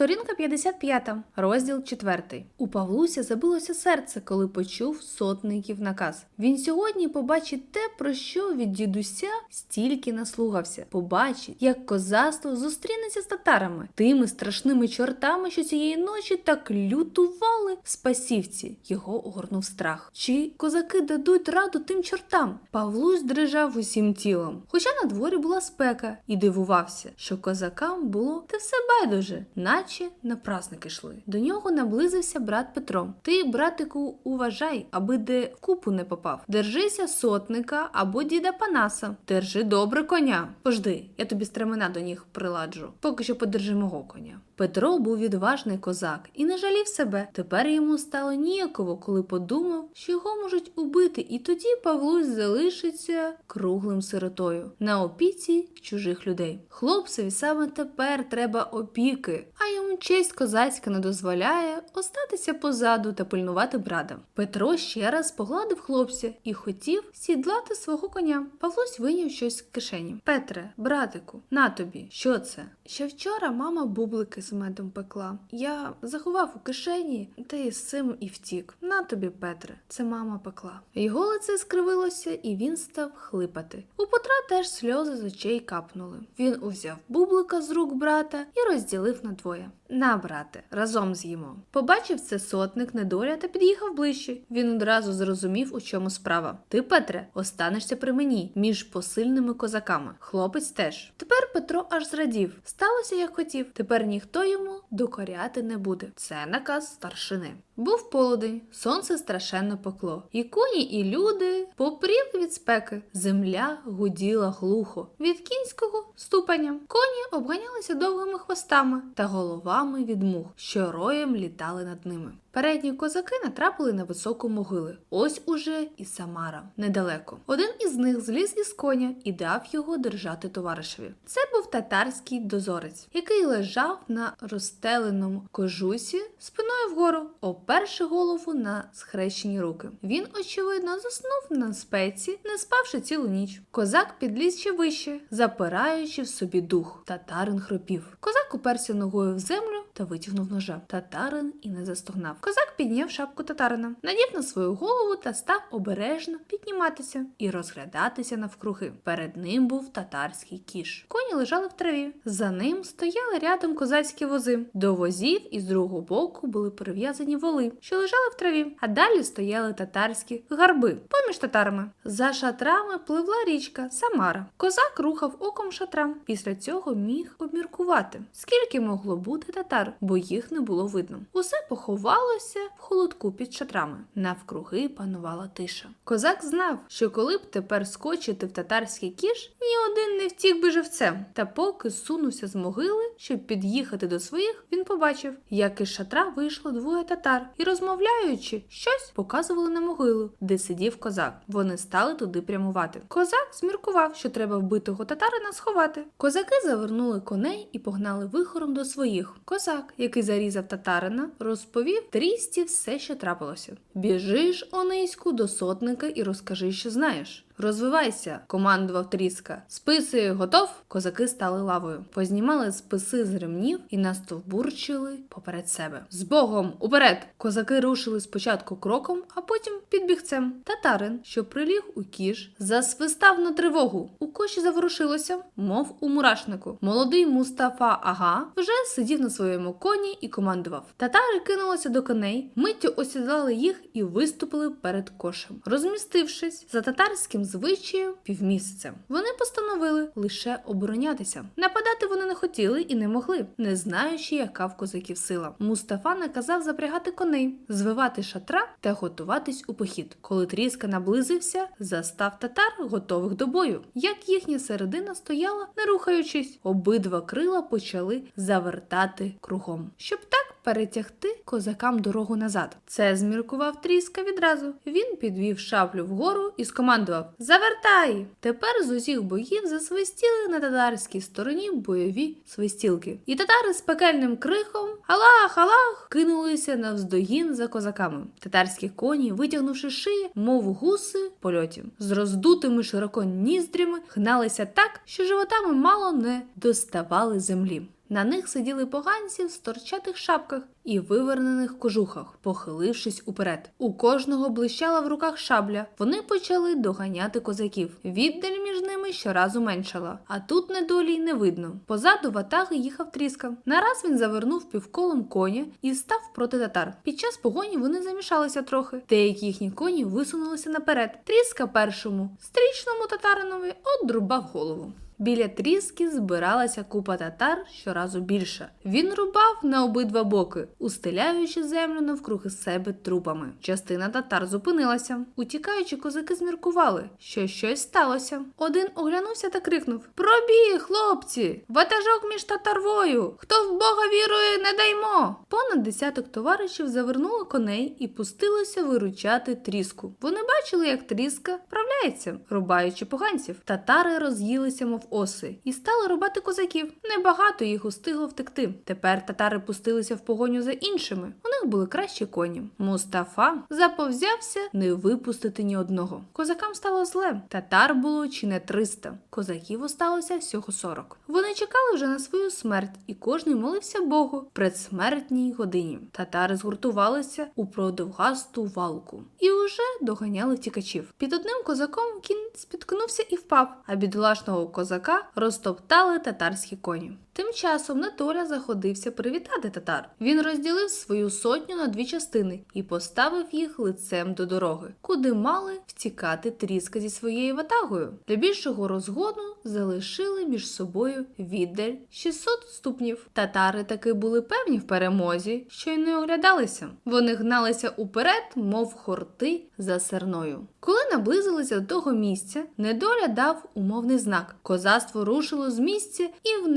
Сторінка 55, розділ 4. У Павлуся забилося серце, коли почув сотників наказ. Він сьогодні побачить те, про що від дідуся стільки наслухався. Побачить, як козацтво зустрінеться з татарами, тими страшними чортами, що цієї ночі так лютували спасівці. Його огорнув страх. Чи козаки дадуть раду тим чортам? Павлусь дрижав усім тілом. Хоча на дворі була спека, і дивувався, що козакам було те все байдуже, наче на праздники йшли. До нього наблизився брат Петро. Ти, братику, уважай, аби де в купу не попав. Держися сотника або діда Панаса. Держи добре коня. Пожди, я тобі стремена до ніг приладжу. Поки що подержи мого коня. Петро був відважний козак і не жалів себе. Тепер йому стало ніяково, коли подумав, що його можуть убити, і тоді Павлусь залишиться круглим сиротою на опіці чужих людей. Хлопцеві саме тепер треба опіки, а йому честь козацька не дозволяє остатися позаду та пильнувати брата. Петро ще раз погладив хлопця і хотів сідлати свого коня. Павлусь вийняв щось з кишені. Петре, братику, на тобі, що це? Ще вчора мама бублики з медом пекла. Я заховав у кишені, та й з цим і втік. На тобі, Петре, це мама пекла. Його лице скривилося, і він став хлипати. У Петра теж сльози з очей капнули. Він узяв бублика з рук брата і розділив на двоє. На, брате, разом з'їмо. Побачив це сотник недоля та під'їхав ближче. Він одразу зрозумів, у чому справа. Ти, Петре, останешся при мені між посильними козаками. Хлопець теж. Тепер Петро аж зрадів. Сталося, як хотів. Тепер ніхто йому докоряти не буде. Це наказ старшини. Був полудень, сонце страшенно пекло. І коні, і люди попріли від спеки. Земля гуділа глухо від кінського ступання. Коні обганялися довгими хвостами та головами від мух, що роєм літали над ними. Передні козаки натрапили на високу могили. Ось уже і Самара, недалеко. Один із них зліз із коня і дав його держати товаришеві. Це був татарський дозорець, який лежав на розстеленому кожусі спиною вгору, оперши голову на схрещені руки. Він, очевидно, заснув на спеці, не спавши цілу ніч. Козак підліз ще вище, запираючи в собі дух. Татарин хропів. Козак уперся ногою в землю та витягнув ножа. Татарин і не застогнав. Козак підняв шапку татарина, надів на свою голову та став обережно підніматися і розглядатися навкруги. Перед ним був татарський кіш. Коні лежали в траві. За ним стояли рядом козацькі вози. До возів із другого боку були прив'язані воли, що лежали в траві, а далі стояли татарські гарби поміж татарами. За шатрами пливла річка Самара. Козак рухав оком шатра. Після цього міг обміркувати, скільки могло бути татар, бо їх не було видно. Усе поховалося в холодку під шатрами. Навкруги панувала тиша. Козак знав, що коли б тепер скочити в татарський кіш, ні один не втік би живцем. Та поки сунувся з могили, щоб під'їхати до своїх, він побачив, як із шатра вийшло двоє татар і, розмовляючи щось, показували на могилу, де сидів козак. Вони стали туди прямувати. Козак зміркував, що треба вбитого татарина сховати. Козаки завернули коней і погнали вихором до своїх. Козак, який зарізав татарина, розповів трісті все, що трапилося. Біжиш, Ониську, до сотника і розкажи, що знаєш. Розвивайся, командував тріска. Списи готов? Козаки стали лавою. Познімали списи з ремнів і настовбурчили поперед себе. З Богом, уперед! Козаки рушили спочатку кроком, а потім підбігцем. Татарин, що приліг у кіш, засвистав на тривогу. У коші заворушилося, мов у мурашнику. Молодий Мустафа Ага вже сидів на своєму коні і командував. Татари кинулися до коней, миттю осідлали їх і виступили перед кошем, розмістившись за татарським звичаєм півмісяця. Вони постановили лише оборонятися. Нападати вони не хотіли і не могли, не знаючи, яка в козаків сила. Мустафа наказав запрягати коней, звивати шатра та готуватись у похід. Коли тріска наблизився, застав татар готових до бою. Як їхня середина стояла, не рухаючись, обидва крила почали завертати кругом, щоб так перетягти козакам дорогу назад. Це зміркував тріска відразу. Він підвів шаблю вгору і скомандував Завертай! Тепер з усіх боїв засвистіли на татарській стороні бойові свистілки. І татари з пекельним криком Аллах, Аллах! кинулися навздогін за козаками. Татарські коні, витягнувши шиї, мов гуси в польоті, з роздутими широко ніздрями гналися так, що животами мало не доставали землі. На них сиділи поганці в сторчатих шапках і вивернених кожухах, похилившись уперед. У кожного блищала в руках шабля. Вони почали доганяти козаків. Віддаль між ними щоразу меншала, а тут недолі й не видно. Позаду ватаги їхав тріска. Нараз він завернув півколом коня і став проти татар. Під час погоні вони замішалися трохи. Деякі їхні коні висунулися наперед. Тріска першому, стрічному татаринові одрубав голову. Біля тріски збиралася купа татар щоразу більша. Він рубав на обидва боки, устеляючи землю навкруги себе трупами. Частина татар зупинилася. Утікаючи, козаки зміркували, що щось сталося. Один оглянувся та крикнув: Пробій, хлопці! Ватажок між татарвою! Хто в Бога вірує, не даймо! Понад десяток товаришів завернуло коней і пустилося виручати тріску. Вони бачили, як тріска вправляється, рубаючи поганців. Татари роз'їлися, мов оси, і стали рубати козаків. Небагато їх устигло втекти. Тепер татари пустилися в погоню за іншими. У них були кращі коні. Мустафа заповзявся не випустити ні одного. Козакам стало зле. Татар було чи не 300. Козаків осталося всього 40. Вони чекали вже на свою смерть, і кожний молився Богу в предсмертній годині. Татари згуртувалися у продовгасту валку і уже доганяли втікачів. Під одним козаком кінь спіткнувся і впав, а бідолашного козака розтоптали татарські коні. Тим часом Натоля заходився привітати татар. Він розділив свою сотню на дві частини і поставив їх лицем до дороги, куди мали втікати тріска зі своєю ватагою. Для більшого розгону залишили між собою віддаль 600 ступнів. Татари таки були певні в перемозі, що й не оглядалися. Вони гналися уперед, мов хорти за серною. Коли наблизилися до того місця, недоля дав умовний знак. Козацтво рушило з місця і в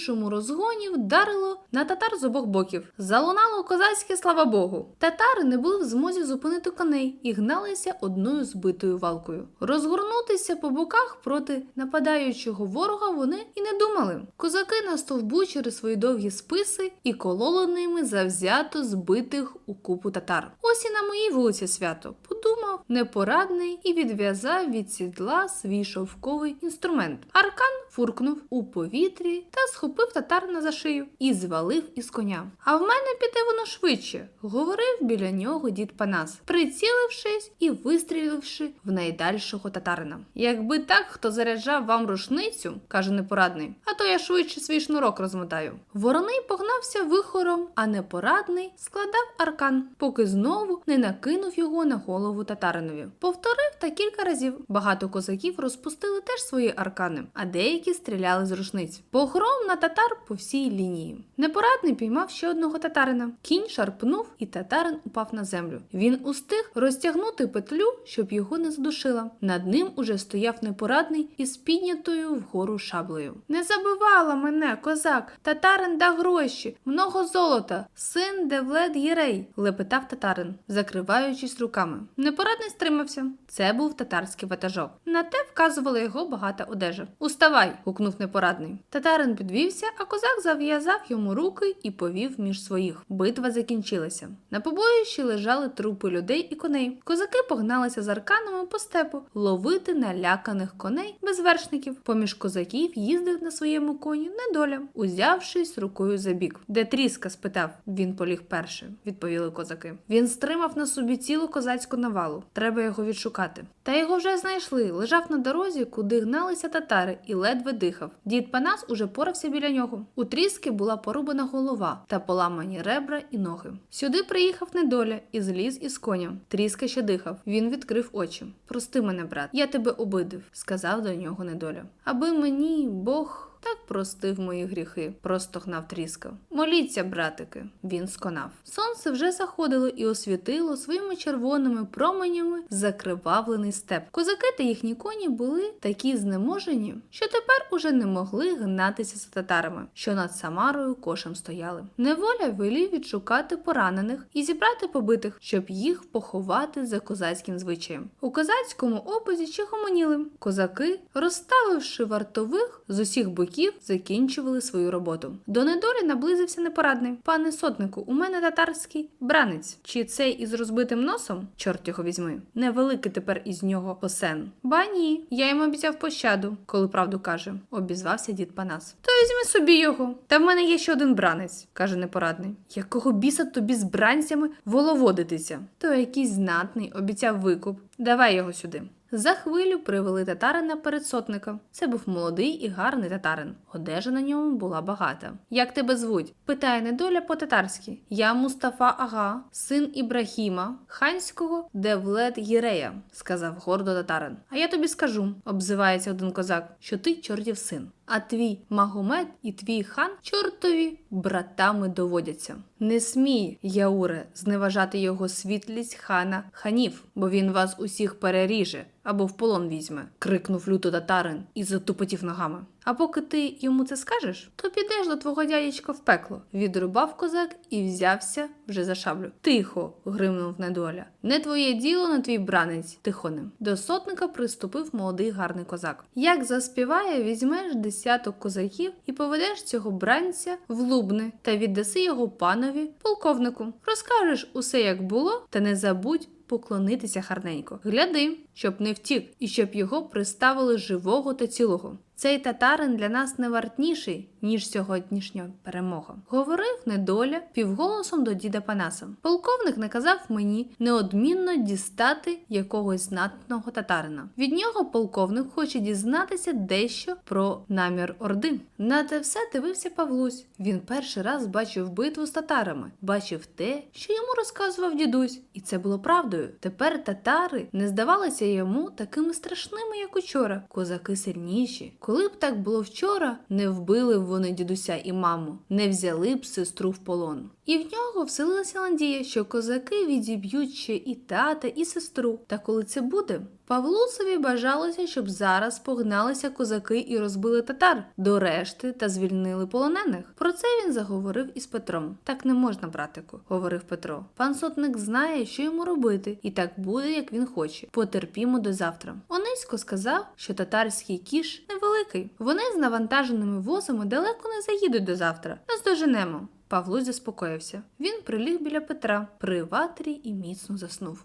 найбільшому розгоні вдарило на татар з обох боків. Залунало козацьке слава Богу. Татари не були в змозі зупинити коней і гналися одною збитою валкою. Розгорнутися по боках проти нападаючого ворога вони і не думали. Козаки настовбучили свої довгі списи і кололи ними завзято збитих у купу татар. Ось і на моїй вулиці свято подумав непорадний і відв'язав від сідла свій шовковий інструмент. Аркан фуркнув у повітрі та схопив татарина за шию і звалив із коня. А в мене піде воно швидше, говорив біля нього дід Панас, прицілившись і вистріливши в найдальшого татарина. Якби так, хто заряджав вам рушницю, каже непорадний, а то я швидше свій шнурок розмотаю. Вороний погнався вихором, а непорадний складав аркан, поки знову не накинув його на голову татаринові. Повторив та кілька разів. Багато козаків розпустили теж свої аркани, а деякі стріляли з рушниць. Погром на татар по всій лінії. Непорадний піймав ще одного татарина. Кінь шарпнув, і татарин упав на землю. Він устиг розтягнути петлю, щоб його не задушила. Над ним уже стояв непорадний із піднятою вгору шаблею. Не забивала мене, козак, татарин да гроші, много золота, син Девлет Єрей, лепетав татарин, закриваючись руками. Непорадний стримався. Це був татарський ватажок. На те вказувала його багата одежа. Уставай! Гукнув непорадний. Татарин підвівся, а козак зав'язав йому руки і повів між своїх. Битва закінчилася. На побоїщі лежали трупи людей і коней. Козаки погналися з арканами по степу ловити наляканих коней без вершників. Поміж козаків їздив на своєму коні недоля, узявшись рукою за бік. Де тріска? спитав. Він поліг перший, відповіли козаки. Він стримав на собі цілу козацьку навалу. Треба його відшукати. Та його вже знайшли. Лежав на дорозі, куди гналися татари, і ледве дихав. Дід Панас уже порався біля нього. У тріски була порубана голова та поламані ребра і ноги. Сюди приїхав недоля і зліз із коня. Тріска ще дихав. Він відкрив очі. Прости мене, брат, я тебе обидив, сказав до нього недоля. Аби мені Бог. Так простив мої гріхи, простогнав тріска. Моліться, братики, він сконав. Сонце вже заходило і освітило своїми червоними променями закривавлений степ. Козаки та їхні коні були такі знеможені, що тепер уже не могли гнатися за татарами, що над Самарою кошем стояли. Неволя велів відшукати поранених і зібрати побитих, щоб їх поховати за козацьким звичаєм. У козацькому обозі чигомоніли. Козаки, розставивши вартових з усіх боків боків закінчували свою роботу. До недолі наблизився непорадний. Пане сотнику, у мене татарський бранець. Чи цей із розбитим носом? Чорт його візьми. Невеликий тепер із нього посен. Ба ні, я йому обіцяв пощаду, коли правду каже, обізвався дід Панас. То візьми собі його. Та в мене є ще один бранець, каже непорадний. Якого біса тобі з бранцями воловодитися? То якийсь знатний обіцяв викуп. Давай його сюди. За хвилю привели татарина перед сотником. Це був молодий і гарний татарин. Одежа на ньому була багата. Як тебе звуть? питає недоля по-татарськи. Я Мустафа Ага, син Ібрахіма, ханського Девлет Єрея, сказав гордо татарин. А я тобі скажу, обзивається один козак, що ти чортів син. А твій Магомед і твій хан чортові братами доводяться. Не смій, Яуре, зневажати його світлість хана ханів, бо він вас усіх переріже або в полон візьме, крикнув люто татарин і затупотів ногами. А поки ти йому це скажеш, то підеш до твого дядечка в пекло. Відрубав козак і взявся вже за шаблю. Тихо, гримнув недоля. Не твоє діло, не твій бранець, тихоним. До сотника приступив молодий гарний козак. Як заспіває, візьмеш десяток козаків і поведеш цього бранця в лубни та віддаси його панові, полковнику. Розкажеш усе, як було, та не забудь поклонитися гарненько. Гляди, щоб не втік, і щоб його приставили живого та цілого. Цей татарин для нас не вартніший, ніж сьогоднішня перемога. Говорив недоля півголосом до діда Панаса. Полковник наказав мені неодмінно дістати якогось знатного татарина. Від нього полковник хоче дізнатися дещо про намір Орди. На те все дивився Павлусь. Він перший раз бачив битву з татарами, бачив те, що йому розказував дідусь, і це було правдою. Тепер татари не здавалися йому такими страшними, як учора. Козаки сильніші. Коли б так було вчора, не вбили б вони дідуся і маму, не взяли б сестру в полон. І в нього вселилася надія, що козаки відіб'ють ще і тата, і сестру. Та коли це буде? Павлусові бажалося, щоб зараз погналися козаки і розбили татар до решти та звільнили полонених. Про це він заговорив із Петром. Так не можна, братику, говорив Петро. Пан сотник знає, що йому робити, і так буде, як він хоче. Потерпімо до завтра. Онисько сказав, що татарський кіш невеликий. Вони з навантаженими возами далеко не заїдуть до завтра. Наздоженемо. Павлусь заспокоївся. Він приліг біля Петра при ватрі і міцно заснув.